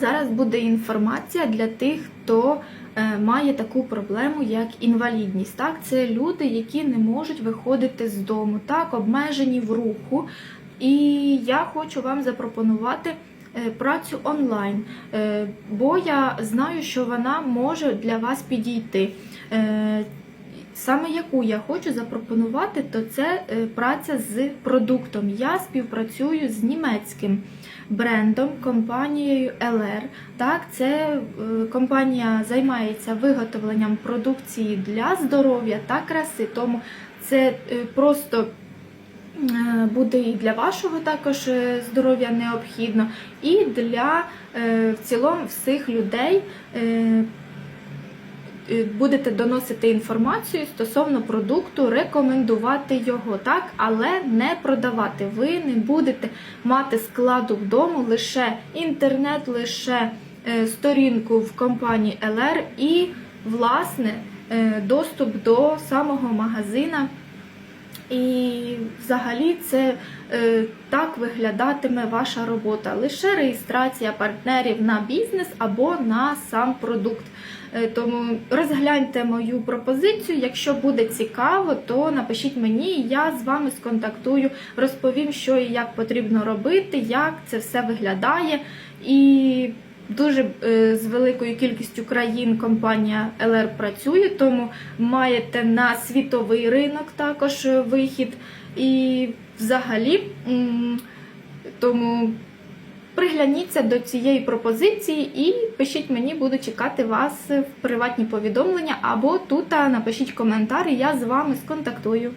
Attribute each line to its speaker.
Speaker 1: Зараз буде інформація для тих, хто е, має таку проблему, як інвалідність. Так, це люди, які не можуть виходити з дому, так, обмежені в руху. І я хочу вам запропонувати е, працю онлайн, е, бо я знаю, що вона може для вас підійти. Саме яку я хочу запропонувати, то це е, праця з продуктом. Я співпрацюю з німецьким брендом, компанією LR. Так, це е, компанія займається виготовленням продукції для здоров'я та краси. Тому це е, просто буде і для вашого також здоров'я необхідно, і для в цілому всіх людей. Е, Будете доносити інформацію стосовно продукту, рекомендувати його, так, але не продавати. Ви не будете мати складу вдома лише інтернет, лише е, сторінку в компанії LR і, власне, е, доступ до самого магазина. І взагалі це е, так виглядатиме ваша робота. Лише реєстрація партнерів на бізнес або на сам продукт. Е, тому розгляньте мою пропозицію. Якщо буде цікаво, то напишіть мені, я з вами сконтактую, розповім, що і як потрібно робити, як це все виглядає. І Дуже е, з великою кількістю країн компанія LR працює, тому маєте на світовий ринок також е, вихід. І взагалі, тому пригляніться до цієї пропозиції і пишіть мені, буду чекати вас в приватні повідомлення або тут напишіть коментар, і я з вами сконтактую.